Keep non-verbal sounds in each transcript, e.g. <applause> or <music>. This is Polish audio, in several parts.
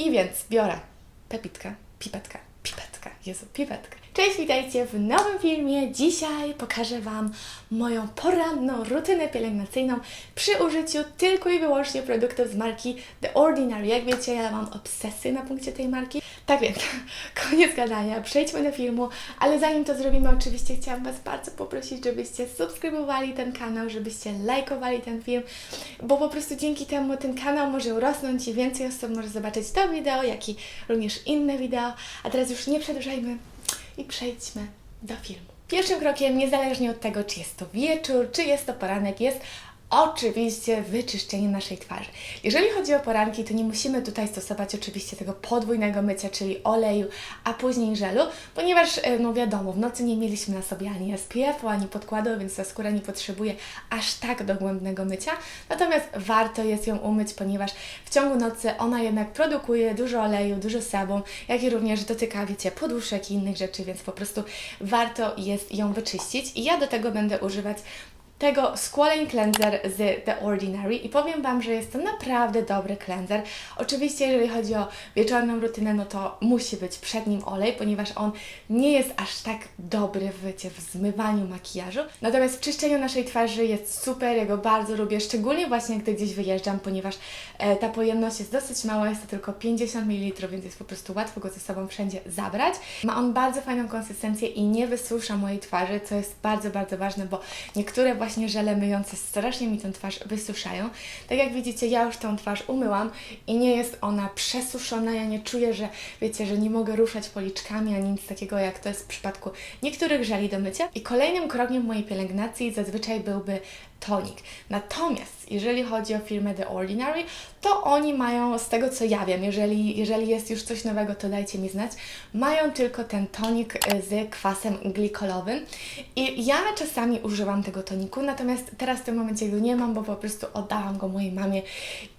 I więc biorę pepitkę, pipetkę, pipetkę, Jezu, pipetkę. Cześć, witajcie w nowym filmie. Dzisiaj pokażę Wam moją poranną rutynę pielęgnacyjną przy użyciu tylko i wyłącznie produktów z marki The Ordinary. Jak wiecie, ja mam obsesję na punkcie tej marki. Tak więc, <laughs> koniec gadania, przejdźmy do filmu, ale zanim to zrobimy, oczywiście chciałam Was bardzo poprosić, żebyście subskrybowali ten kanał, żebyście lajkowali ten film, bo po prostu dzięki temu ten kanał może rosnąć i więcej osób może zobaczyć to wideo, jak i również inne wideo. A teraz już nie przedłużajmy i przejdźmy do filmu. Pierwszym krokiem, niezależnie od tego, czy jest to wieczór, czy jest to poranek, jest oczywiście wyczyszczenie naszej twarzy. Jeżeli chodzi o poranki, to nie musimy tutaj stosować oczywiście tego podwójnego mycia, czyli oleju, a później żelu, ponieważ, e, no wiadomo, w nocy nie mieliśmy na sobie ani SPF-u, ani podkładu, więc ta skóra nie potrzebuje aż tak dogłębnego mycia. Natomiast warto jest ją umyć, ponieważ w ciągu nocy ona jednak produkuje dużo oleju, dużo sebum, jak i również dotyka, wiecie, poduszek i innych rzeczy, więc po prostu warto jest ją wyczyścić. I ja do tego będę używać tego Squalane Cleanser z The Ordinary i powiem Wam, że jest to naprawdę dobry cleanser. Oczywiście, jeżeli chodzi o wieczorną rutynę, no to musi być przed nim olej, ponieważ on nie jest aż tak dobry w, wiecie, w zmywaniu makijażu. Natomiast w czyszczeniu naszej twarzy jest super, ja go bardzo lubię, szczególnie właśnie gdy gdzieś wyjeżdżam, ponieważ e, ta pojemność jest dosyć mała, jest to tylko 50 ml, więc jest po prostu łatwo go ze sobą wszędzie zabrać. Ma on bardzo fajną konsystencję i nie wysusza mojej twarzy, co jest bardzo, bardzo ważne, bo niektóre właśnie właśnie żele myjące strasznie mi tę twarz wysuszają. Tak jak widzicie, ja już tą twarz umyłam i nie jest ona przesuszona. Ja nie czuję, że wiecie, że nie mogę ruszać policzkami, ani nic takiego, jak to jest w przypadku niektórych żeli do mycia. I kolejnym krokiem mojej pielęgnacji zazwyczaj byłby tonik. Natomiast jeżeli chodzi o firmę The Ordinary, to oni mają, z tego co ja wiem, jeżeli, jeżeli jest już coś nowego, to dajcie mi znać, mają tylko ten tonik y, z kwasem glikolowym i ja czasami używam tego toniku, natomiast teraz w tym momencie go nie mam, bo po prostu oddałam go mojej mamie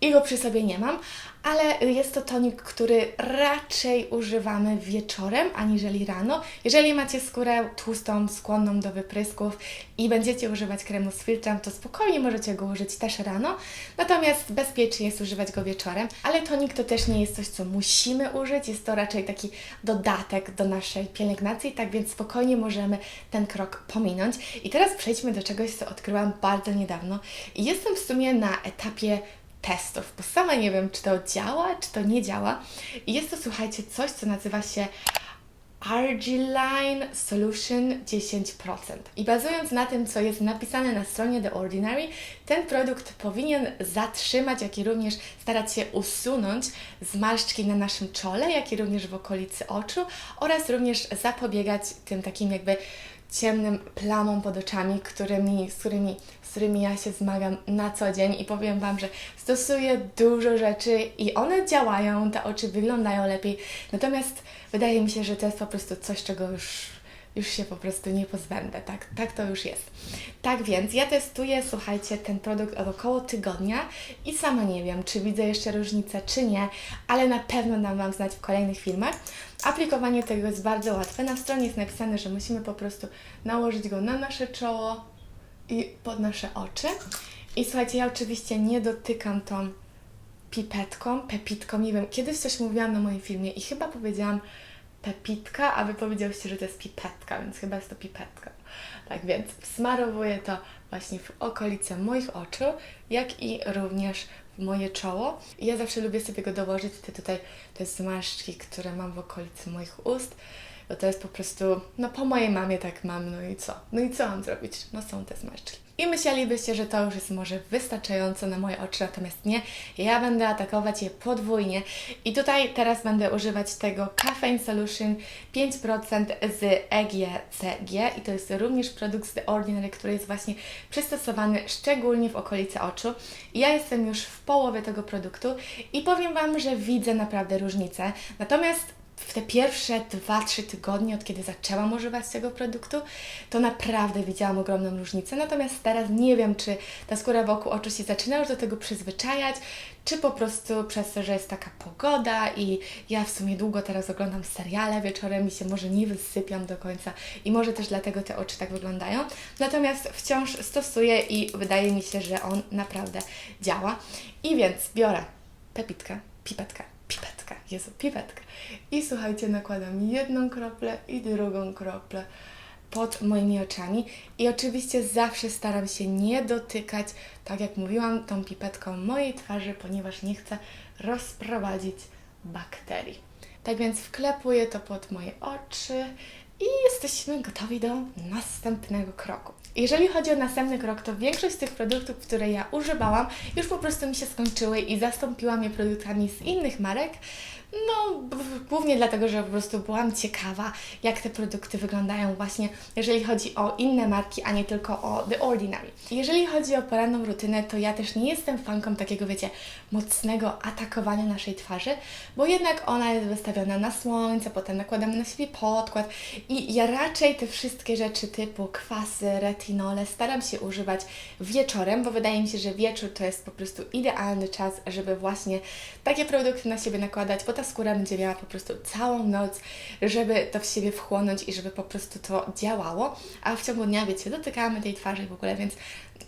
i go przy sobie nie mam, ale jest to tonik, który raczej używamy wieczorem, aniżeli rano. Jeżeli macie skórę tłustą, skłonną do wyprysków i będziecie używać kremu z filtrem, to spokojnie możecie go użyć też rano, natomiast bezpiecznie jest używać go wieczorem, ale tonik to też nie jest coś, co musimy użyć, jest to raczej taki dodatek do naszej pielęgnacji, tak więc spokojnie możemy ten krok pominąć. I teraz przejdźmy do czegoś, co odkryłam bardzo niedawno. I jestem w sumie na etapie testów, bo sama nie wiem, czy to działa, czy to nie działa. I jest to, słuchajcie, coś, co nazywa się Argiline Solution 10%. I bazując na tym, co jest napisane na stronie The Ordinary, ten produkt powinien zatrzymać, jak i również starać się usunąć zmarszczki na naszym czole, jak i również w okolicy oczu oraz również zapobiegać tym takim jakby ciemnym plamom pod oczami, którymi, z, którymi, z którymi ja się zmagam na co dzień i powiem Wam, że stosuję dużo rzeczy i one działają, te oczy wyglądają lepiej, natomiast wydaje mi się, że to jest po prostu coś, czego już już się po prostu nie pozbędę, tak, tak to już jest. Tak więc ja testuję, słuchajcie, ten produkt od około tygodnia i sama nie wiem, czy widzę jeszcze różnicę, czy nie, ale na pewno dam Wam znać w kolejnych filmach. Aplikowanie tego jest bardzo łatwe. Na stronie jest napisane, że musimy po prostu nałożyć go na nasze czoło i pod nasze oczy. I słuchajcie, ja oczywiście nie dotykam tą pipetką, pepitką, nie wiem, kiedyś coś mówiłam na moim filmie i chyba powiedziałam, pepitka, a Wy powiedziałyście, że to jest pipetka, więc chyba jest to pipetka. Tak więc smarowuję to właśnie w okolice moich oczu, jak i również w moje czoło. Ja zawsze lubię sobie go dołożyć, te tutaj te zmarszczki, które mam w okolicy moich ust, bo to jest po prostu, no po mojej mamie tak mam, no i co? No i co mam zrobić? No są te zmarszczki. I myślelibyście, że to już jest może wystarczająco na moje oczy, natomiast nie. Ja będę atakować je podwójnie. I tutaj teraz będę używać tego Caffeine Solution 5% z EGCG i to jest również produkt z The Ordinary, który jest właśnie przystosowany szczególnie w okolicy oczu. Ja jestem już w połowie tego produktu i powiem Wam, że widzę naprawdę różnicę. Natomiast w te pierwsze 2-3 tygodnie, od kiedy zaczęłam używać tego produktu, to naprawdę widziałam ogromną różnicę. Natomiast teraz nie wiem, czy ta skóra wokół oczu się zaczyna już do tego przyzwyczajać, czy po prostu przez to, że jest taka pogoda i ja w sumie długo teraz oglądam seriale wieczorem i się może nie wysypiam do końca i może też dlatego te oczy tak wyglądają. Natomiast wciąż stosuję i wydaje mi się, że on naprawdę działa. I więc biorę pepitkę, pipetkę, pipetkę, Jezu, pipetkę. I słuchajcie, nakładam jedną kroplę i drugą kroplę pod moimi oczami. I oczywiście zawsze staram się nie dotykać, tak jak mówiłam, tą pipetką mojej twarzy, ponieważ nie chcę rozprowadzić bakterii. Tak więc wklepuję to pod moje oczy i jesteśmy gotowi do następnego kroku. Jeżeli chodzi o następny krok, to większość z tych produktów, które ja używałam, już po prostu mi się skończyły i zastąpiłam je produktami z innych marek. No, głównie dlatego, że po prostu byłam ciekawa, jak te produkty wyglądają właśnie, jeżeli chodzi o inne marki, a nie tylko o The Ordinary. Jeżeli chodzi o poranną rutynę, to ja też nie jestem fanką takiego, wiecie, mocnego atakowania naszej twarzy, bo jednak ona jest wystawiona na słońce, potem nakładamy na siebie podkład i ja raczej te wszystkie rzeczy typu kwasy, retinole staram się używać wieczorem, bo wydaje mi się, że wieczór to jest po prostu idealny czas, żeby właśnie takie produkty na siebie nakładać, bo ta skóra będzie miała po prostu całą noc, żeby to w siebie wchłonąć i żeby po prostu to działało, a w ciągu dnia, wiecie, dotykamy tej twarzy w ogóle, więc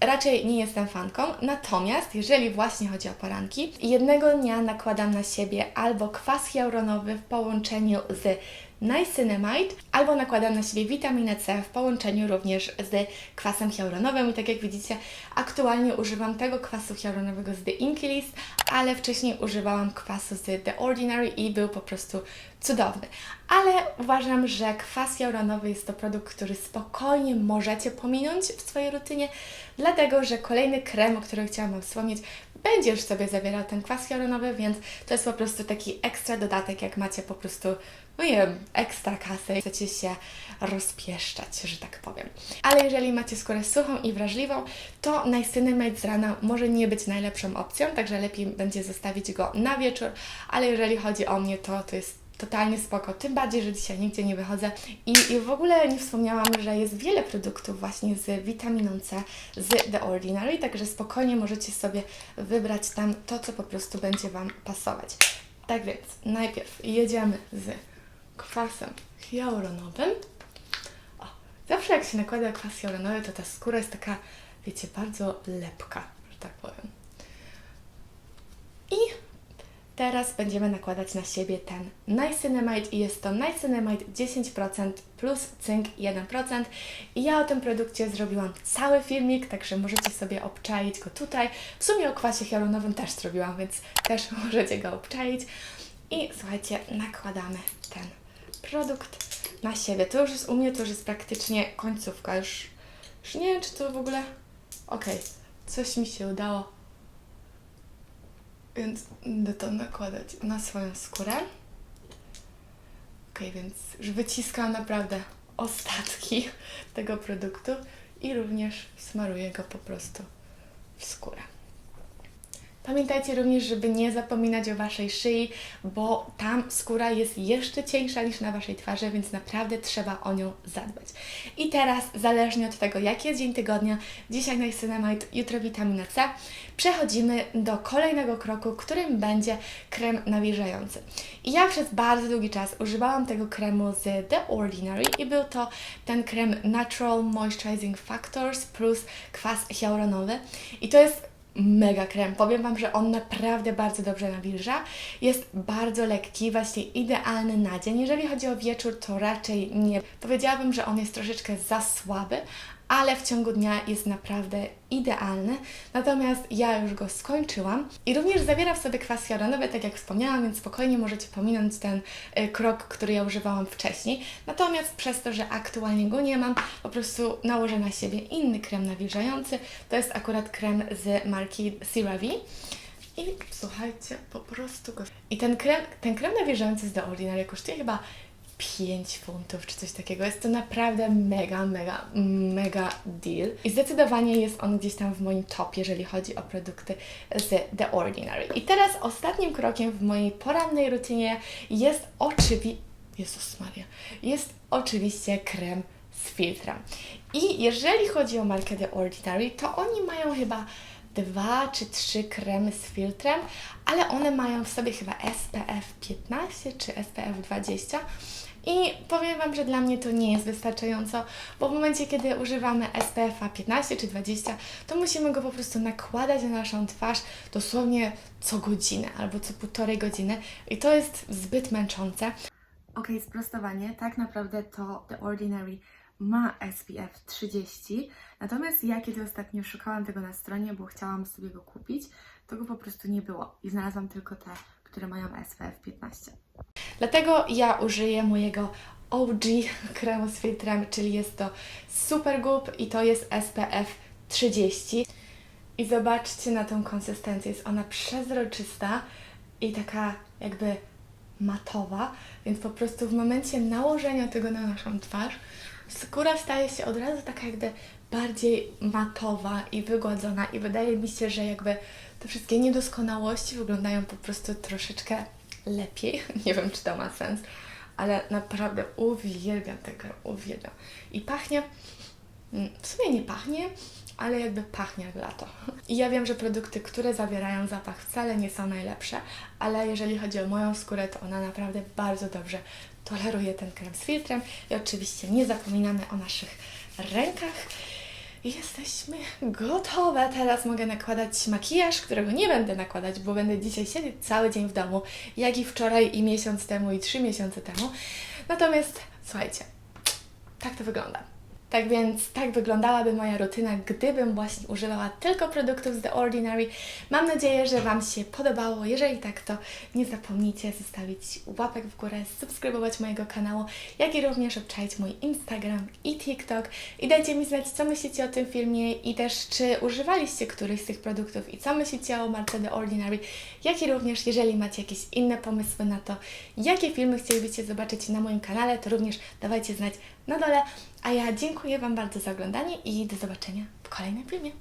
raczej nie jestem fanką. Natomiast jeżeli właśnie chodzi o poranki, jednego dnia nakładam na siebie albo kwas hialuronowy w połączeniu z niacinamide, albo nakładam na siebie witaminę C w połączeniu również z kwasem hialuronowym. I tak jak widzicie, aktualnie używam tego kwasu hialuronowego z The Inky List, ale wcześniej używałam kwasu z The Ordinary i był po prostu cudowny. Ale uważam, że kwas hialuronowy jest to produkt, który spokojnie możecie pominąć w swojej rutynie, dlatego że kolejny krem, o którym chciałam Wam wspomnieć, będzie już sobie zawierał ten kwas hialuronowy, więc to jest po prostu taki ekstra dodatek, jak macie po prostu, no nie wiem, ekstra i chcecie się rozpieszczać, że tak powiem. Ale jeżeli macie skórę suchą i wrażliwą, to niacinamide z rana może nie być najlepszą opcją, także lepiej będzie zostawić go na wieczór, ale jeżeli chodzi o mnie, to to jest totalnie spoko, tym bardziej, że dzisiaj nigdzie nie wychodzę i, i w ogóle nie wspomniałam, że jest wiele produktów właśnie z witaminą C z The Ordinary, także spokojnie możecie sobie wybrać tam to, co po prostu będzie Wam pasować. Tak więc najpierw jedziemy z kwasem hialuronowym. O, zawsze jak się nakłada kwas hialuronowy, to ta skóra jest taka, wiecie, bardzo lepka, że tak powiem. I Teraz będziemy nakładać na siebie ten niacinamide i jest to niacinamide 10% plus cynk 1%. I ja o tym produkcie zrobiłam cały filmik, także możecie sobie obczaić go tutaj. W sumie o kwasie hialuronowym też zrobiłam, więc też <laughs> możecie go obczaić. I słuchajcie, nakładamy ten produkt na siebie. To już jest u mnie, to już jest praktycznie końcówka. Już, już nie wiem, czy to w ogóle... Okej, coś mi się udało więc będę to nakładać na swoją skórę. Ok, więc już wyciskam naprawdę ostatki tego produktu i również smaruję go po prostu w skórę. Pamiętajcie również, żeby nie zapominać o Waszej szyi, bo tam skóra jest jeszcze cieńsza niż na Waszej twarzy, więc naprawdę trzeba o nią zadbać. I teraz, zależnie od tego, jaki jest dzień tygodnia, dzisiaj niacinamide, jutro witamina C, przechodzimy do kolejnego kroku, którym będzie krem nawilżający. I ja przez bardzo długi czas używałam tego kremu z The Ordinary i był to ten krem Natural Moisturizing Factors plus kwas hialuronowy. I to jest mega krem. Powiem Wam, że on naprawdę bardzo dobrze nawilża. Jest bardzo lekki, właśnie idealny na dzień. Jeżeli chodzi o wieczór, to raczej nie. Powiedziałabym, że on jest troszeczkę za słaby, ale w ciągu dnia jest naprawdę idealny. Natomiast ja już go skończyłam i również zawiera w sobie kwas hialuronowy, tak jak wspomniałam, więc spokojnie możecie pominąć ten y, krok, który ja używałam wcześniej. Natomiast przez to, że aktualnie go nie mam, po prostu nałożę na siebie inny krem nawilżający. To jest akurat krem z marki CeraVe. I słuchajcie, po prostu go... I ten krem, ten krem nawilżający z The Ordinary kosztuje chyba 5 funtów czy coś takiego. Jest to naprawdę mega, mega, mega deal. I zdecydowanie jest on gdzieś tam w moim top, jeżeli chodzi o produkty z The Ordinary. I teraz ostatnim krokiem w mojej porannej rutynie jest oczywiście... Jezus Maria. Jest oczywiście krem z filtrem. I jeżeli chodzi o markę The Ordinary, to oni mają chyba dwa czy trzy kremy z filtrem, ale one mają w sobie chyba SPF 15 czy SPF 20. I powiem Wam, że dla mnie to nie jest wystarczająco, bo w momencie, kiedy używamy SPF-a 15 czy 20, to musimy go po prostu nakładać na naszą twarz dosłownie co godzinę albo co półtorej godziny i to jest zbyt męczące. Ok, sprostowanie. Tak naprawdę to The Ordinary ma SPF 30, natomiast ja kiedy ostatnio szukałam tego na stronie, bo chciałam sobie go kupić, to go po prostu nie było i znalazłam tylko te, które mają SPF 15. Dlatego ja użyję mojego OG kremu z filtrem, czyli jest to Supergoop i to jest SPF 30. I zobaczcie na tą konsystencję, jest ona przezroczysta i taka jakby matowa, więc po prostu w momencie nałożenia tego na naszą twarz, skóra staje się od razu taka jakby bardziej matowa i wygładzona i wydaje mi się, że jakby te wszystkie niedoskonałości wyglądają po prostu troszeczkę lepiej. <laughs> Nie wiem, czy to ma sens, ale naprawdę uwielbiam ten krem, uwielbiam. I pachnie, mm, w sumie nie pachnie, ale jakby pachnie jak lato. <laughs> I ja wiem, że produkty, które zawierają zapach wcale nie są najlepsze, ale jeżeli chodzi o moją skórę, to ona naprawdę bardzo dobrze toleruje ten krem z filtrem. I oczywiście nie zapominamy o naszych rękach. Jesteśmy gotowe. Teraz mogę nakładać makijaż, którego nie będę nakładać, bo będę dzisiaj siedzieć cały dzień w domu, jak i wczoraj, i miesiąc temu, i trzy miesiące temu. Natomiast słuchajcie, tak to wygląda. Tak więc tak wyglądałaby moja rutyna, gdybym właśnie używała tylko produktów z The Ordinary. Mam nadzieję, że Wam się podobało. Jeżeli tak, to nie zapomnijcie zostawić łapek w górę, subskrybować mojego kanału, jak i również obczaić mój Instagram i TikTok. I dajcie mi znać, co myślicie o tym filmie i też, czy używaliście któryś z tych produktów i co myślicie o marce The Ordinary, jak i również, jeżeli macie jakieś inne pomysły na to, jakie filmy chcielibyście zobaczyć na moim kanale, to również dawajcie znać na dole. A ja dziękuję Wam bardzo za oglądanie i do zobaczenia w kolejnym filmie.